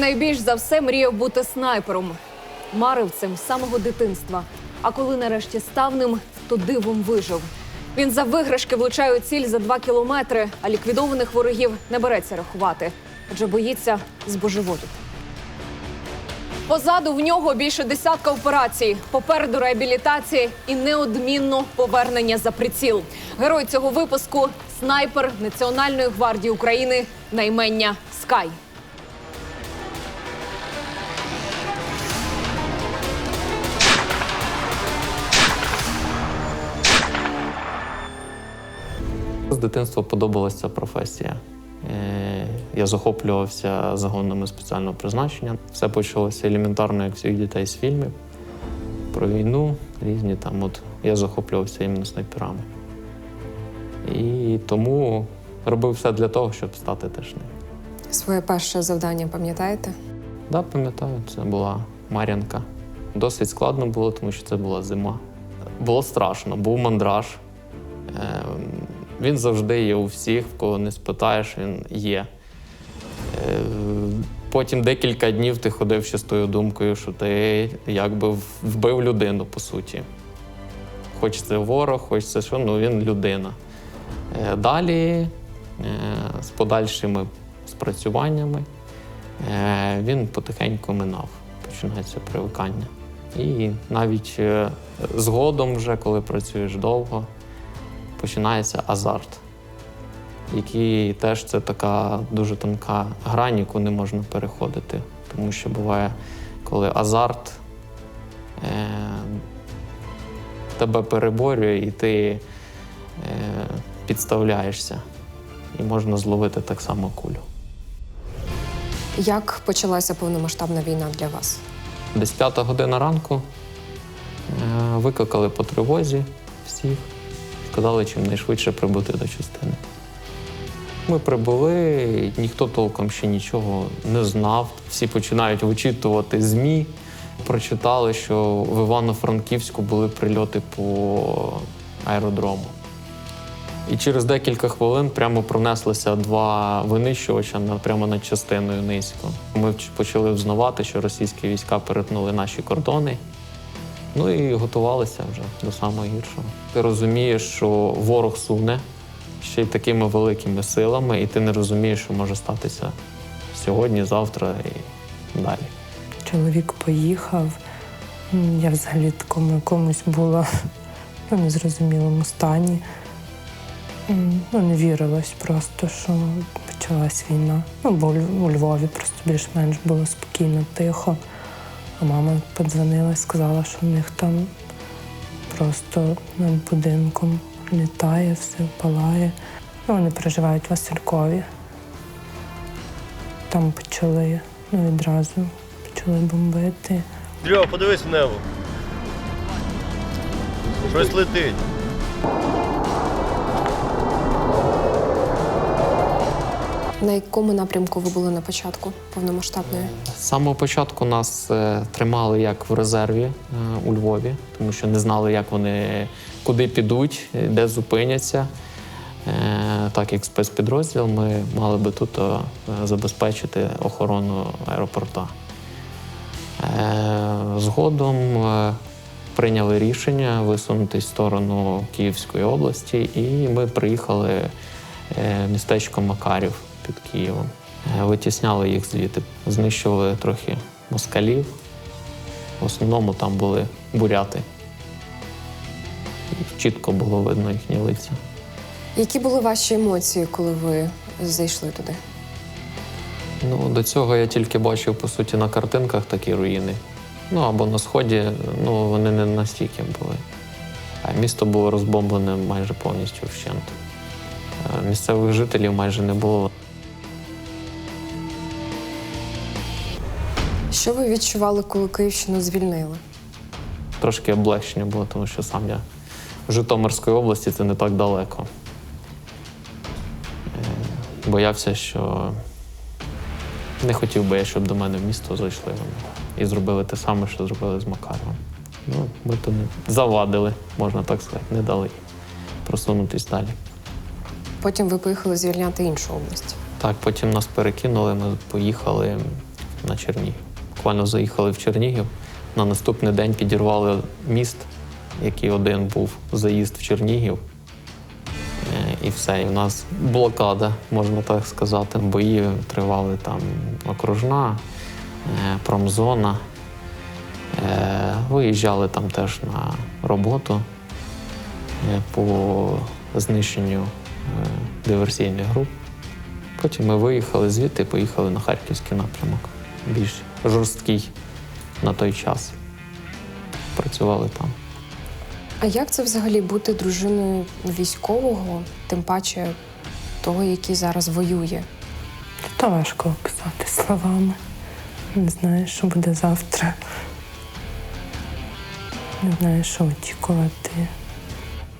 Найбільш за все мріяв бути снайпером. Марив цим з самого дитинства. А коли нарешті став ним, то дивом вижив. Він за виграшки влучає у ціль за два кілометри, а ліквідованих ворогів не береться рахувати, адже боїться збожеволіти. Позаду в нього більше десятка операцій. Попереду реабілітації і неодмінно повернення за приціл. Герой цього випуску снайпер Національної гвардії України наймення Скай. Дитинства подобалася ця професія. Е, Я захоплювався загонами спеціального призначення. Все почалося елементарно, як всіх дітей з фільмів. Про війну різні там. От я захоплювався іменно снайперами. І тому робив все для того, щоб стати теж ним. Своє перше завдання пам'ятаєте? Да, пам'ятаю, це була Мар'янка. Досить складно було, тому що це була зима. Було страшно, був мандраж. Він завжди є у всіх, в кого не спитаєш, він є. Е, Потім декілька днів ти ходив ще з тою думкою, що ти якби вбив людину, по суті. Хоч це ворог, хоч це що, ну він людина. Е, Далі е, з подальшими спрацюваннями він потихеньку минав. Починається привикання. І навіть згодом, вже, коли працюєш довго, починається азарт, який теж це така дуже тонка грань, яку не можна переходити. Тому що буває, коли азарт е, тебе переборює, і ти е, підставляєшся, і можна зловити так само кулю. Як почалася повномасштабна війна для вас? Десь п'ята година ранку е, викликали по тривозі всіх, сказали чим найшвидше прибути до частини. Ми прибули, ніхто толком ще нічого не знав. Всі починають вичитувати ЗМІ. Прочитали, що в Івано-Франківську були прильоти по аеродрому. І через декілька хвилин прямо пронеслися два винищувача прямо над частиною низько. Ми почали взнавати, що російські війська перетнули наші кордони. Ну і готувалися вже до самого гіршого. Ти розумієш, що ворог суне ще й такими великими силами, і ти не розумієш, що може статися сьогодні, завтра і далі. Чоловік поїхав. Я взагалі в такому якомусь була ну, незрозумілому стані. Ну, не вірилось просто, що почалась війна. Ну, бо у Львові просто більш-менш було спокійно, тихо. А мама подзвонила і сказала, що в них там просто над будинком літає, все палає. Ну, вони переживають в Василькові. Там почали ну, відразу почали бомбити. Льо, подивись в небо. Щось летить. На якому напрямку ви були на початку повномасштабної? З самого початку нас е, тримали як в резерві е, у Львові, тому що не знали, як вони куди підуть, е, де зупиняться. Так як спецпідрозділ, ми мали би тут забезпечити охорону аеропорта. Згодом прийняли рішення висунутися в сторону Київської області, і ми приїхали в містечко Макарів під Києвом. Е, Витісняли їх звідти, знищували трохи москалів. В основному там були буряти. Чітко було видно їхні лиця. Які були ваші емоції, коли ви зайшли туди? Ну, до цього я тільки бачив, по суті, на картинках такі руїни. Ну або на сході, ну вони не настільки були. А місто було розбомблене майже повністю вщент. Е, Місцевих жителів майже не було. Що ви відчували, коли Київщину звільнили? Трошки облегшення було, тому що сам я в Житомирської області це не так далеко. Е, Боявся, що не хотів би я, щоб до мене в місто зайшли вони і зробили те саме, що зробили з Макаровим. Ну, ми то не завадили, можна так сказати, не дали просунутись далі. Потім ви поїхали звільняти іншу область. Так, потім нас перекинули, ми поїхали на Чернігів. Буквально заїхали в Чернігів. На наступний день підірвали міст, який один був заїзд в Чернігів. Е, І все. І в нас блокада, можна так сказати. Бої тривали там окружна, е, промзона. Е, Виїжджали там теж на роботу по знищенню диверсійних груп. Потім ми виїхали звідти і поїхали на харківський напрямок. Більш жорсткий на той час. Працювали там. А як це взагалі бути дружиною військового, тим паче того, який зараз воює? Та важко описати словами. Не знаю, що буде завтра. Не знаю, що очікувати.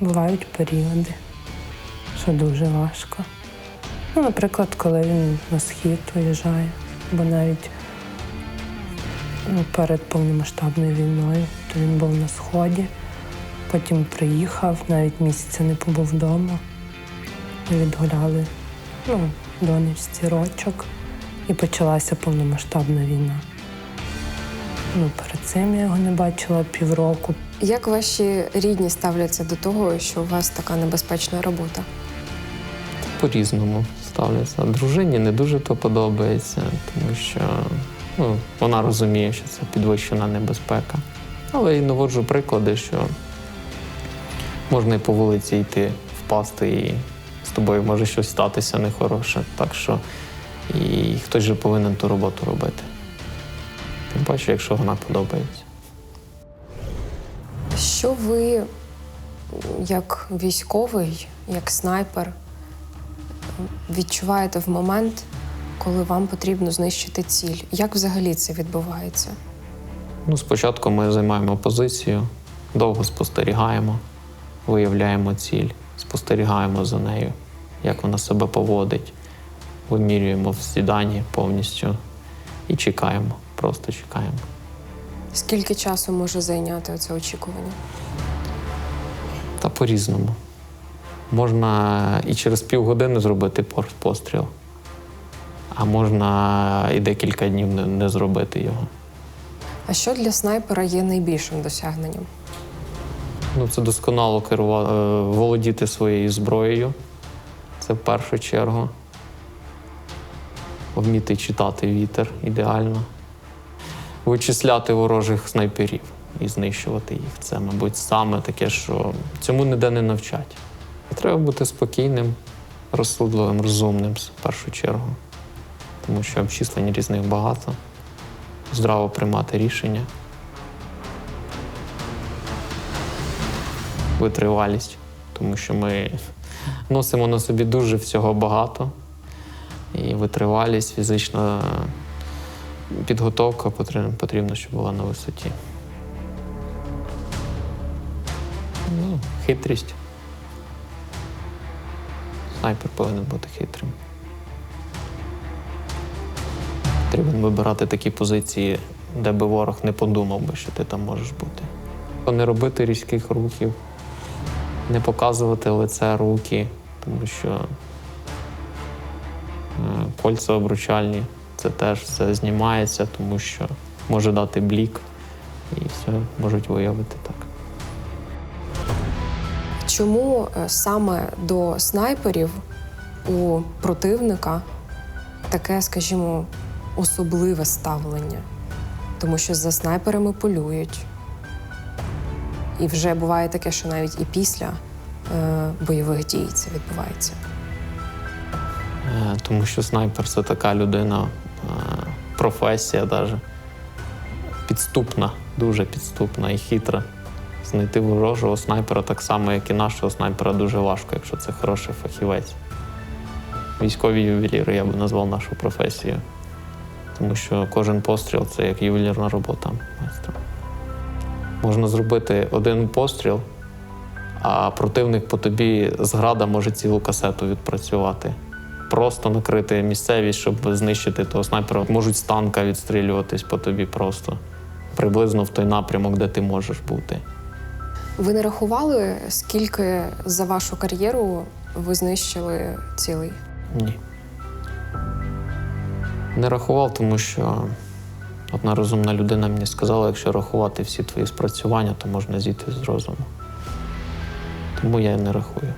Бувають періоди, що дуже важко. Ну, наприклад, коли він на схід виїжджає, бо навіть перед повномасштабною війною, то він був на сході, потім приїхав, навіть місяця не побув вдома. Ми відгуляли ну, донечці рочок, і почалася повномасштабна війна. Ну, перед цим я його не бачила півроку. Як ваші рідні ставляться до того, що у вас така небезпечна робота? По-різному ставляться. Дружині не дуже то подобається, тому що ну, вона розуміє, що це підвищена небезпека. Але і наводжу приклади, що можна і по вулиці йти, впасти, і з тобою може щось статися нехороше. Так що і хтось же повинен ту роботу робити. Тим паче, якщо вона подобається. Що ви, як військовий, як снайпер, відчуваєте в момент, коли вам потрібно знищити ціль? Як взагалі це відбувається? Ну, спочатку ми займаємо позицію, довго спостерігаємо, виявляємо ціль, спостерігаємо за нею, як вона себе поводить, вимірюємо всі дані повністю і чекаємо, просто чекаємо. Скільки часу може зайняти це очікування? Та по-різному. Можна і через півгодини зробити постріл, а можна і декілька днів не, не зробити його. А що для снайпера є найбільшим досягненням? Ну, це досконало керувати, володіти своєю зброєю. Це в першу чергу. Вміти читати вітер ідеально. Вичисляти ворожих снайперів і знищувати їх. Це, мабуть, саме таке, що цьому ніде не навчать. Треба бути спокійним, розсудливим, розумним в першу чергу. Тому що обчислень різних багато. Здраво приймати рішення. витривалість, тому що ми носимо на собі дуже всього багато. І витривалість, фізична підготовка потрібно щоб була на висоті. Ну, хитрість. Снайпер повинен бути хитрим. Потрібно вибирати такі позиції, де би ворог не подумав би, що ти там можеш бути. Не робити різких рухів, не показувати лице, руки, тому що е, кольця обручальні, це теж все знімається, тому що може дати блік і все можуть виявити так. Чому е, саме до снайперів у противника таке, скажімо, особливе ставлення? Тому що за снайперами полюють. І вже буває таке, що навіть і після е, бойових дій це відбувається. Е, Тому що снайпер це така людина, е, професія навіть підступна, дуже підступна і хитра. Знайти ворожого снайпера так само, як і нашого снайпера, дуже важко, якщо це хороший фахівець. Військові ювеліри я би назвав нашу професію. Тому що кожен постріл це як ювелірна робота майстра. Можна зробити один постріл, а противник по тобі з града може цілу касету відпрацювати. Просто накрити місцевість, щоб знищити того снайпера. Можуть з танка відстрілюватись по тобі просто приблизно в той напрямок, де ти можеш бути. Ви не рахували, скільки за вашу кар'єру ви знищили цілий? Ні. Не рахував, тому що Одна розумна людина мені сказала, якщо рахувати всі твої спрацювання, то можна зійти з розуму. Тому я і не рахую.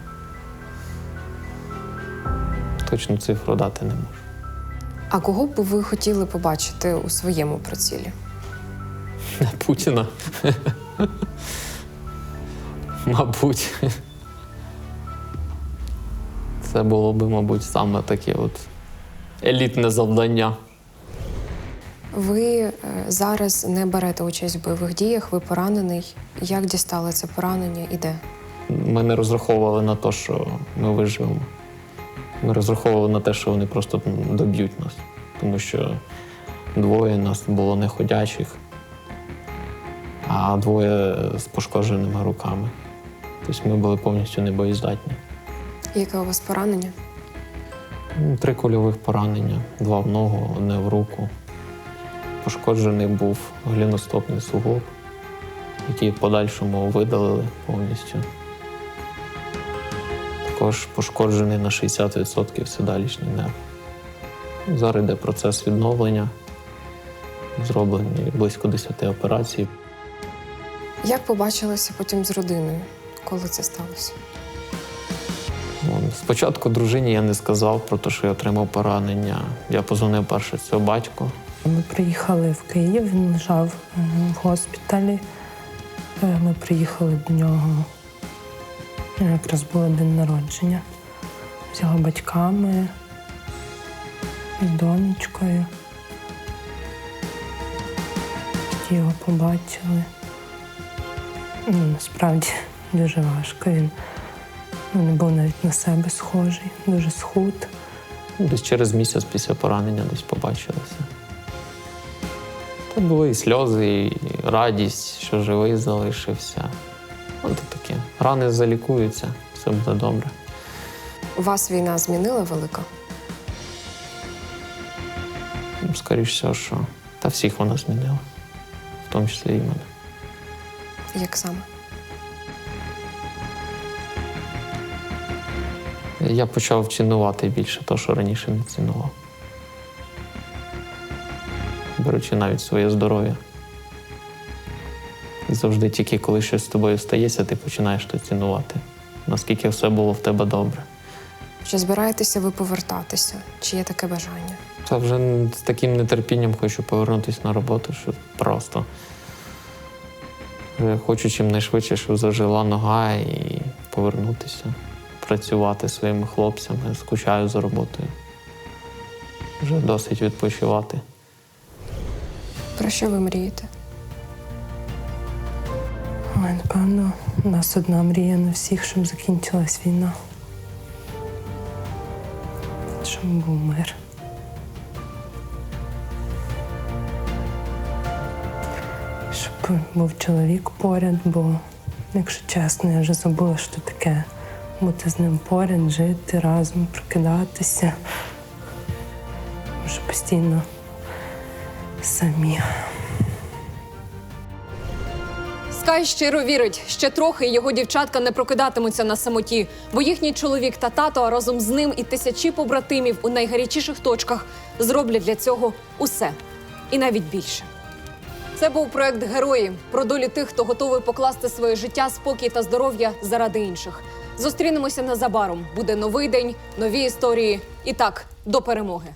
Точну цифру дати не можу. А кого б ви хотіли побачити у своєму прицілі? Путіна. Мабуть. Це було би, мабуть, саме таке от елітне завдання. Ви е, зараз не берете участь в бойових діях, ви поранений. Як дістали це поранення і де? Ми не розраховували на те, що ми виживемо. Ми розраховували на те, що вони просто доб'ють нас. Тому що двоє нас було неходячих, а двоє з пошкодженими руками. Тобто ми були повністю небоєздатні. Яке у вас поранення? Три кульових поранення: два в ногу, одне в руку. Пошкоджений був гліностопний суглоб, який в подальшому видалили повністю. Також пошкоджений на 60% седалічний нерв. Зараз йде процес відновлення. Зроблені близько 10 операцій. Як побачилися потім з родиною, коли це сталося? Спочатку дружині я не сказав про те, що я отримав поранення. Я позвонив перше цього батьку. Ми приїхали в Київ, він лежав е, в госпіталі. Е, Ми приїхали до нього. е, Якраз було день народження з його батьками, з донечкою. Тоді його побачили. Ну, насправді дуже важко. Він ну, не був навіть на себе схожий, дуже схуд. Десь через місяць після поранення десь побачилися. Тут були і сльози, і радість, що живий залишився. От таке. Рани залікуються, все буде добре. У вас війна змінила велика? Ну, Скоріше всього, що та всіх вона змінила, в тому числі і мене. Як саме? Я почав цінувати більше того, що раніше не цінував. Беручи навіть своє здоров'я. І завжди тільки коли щось з тобою стається, ти починаєш то цінувати, наскільки все було в тебе добре. Чи збираєтеся ви повертатися? Чи є таке бажання? Та вже з таким нетерпінням хочу повернутися на роботу, що просто вже хочу чим найшвидше, щоб зажила нога і повернутися, працювати зі своїми хлопцями, скучаю за роботою. Вже досить відпочивати. Про що ви мрієте? Ой, напевно, у нас одна мрія на всіх, щоб закінчилась війна. Щоб був мир. Щоб був чоловік поряд, бо, якщо чесно, я вже забула, що таке бути з ним поряд, жити разом, прокидатися. Може, постійно самі. Скай щиро вірить, ще трохи його дівчатка не прокидатимуться на самоті, бо їхній чоловік та тато а разом з ним і тисячі побратимів у найгарячіших точках зроблять для цього усе і навіть більше. Це був проект Герої про долі тих, хто готовий покласти своє життя, спокій та здоров'я заради інших. Зустрінемося незабаром. Буде новий день, нові історії. І так, до перемоги.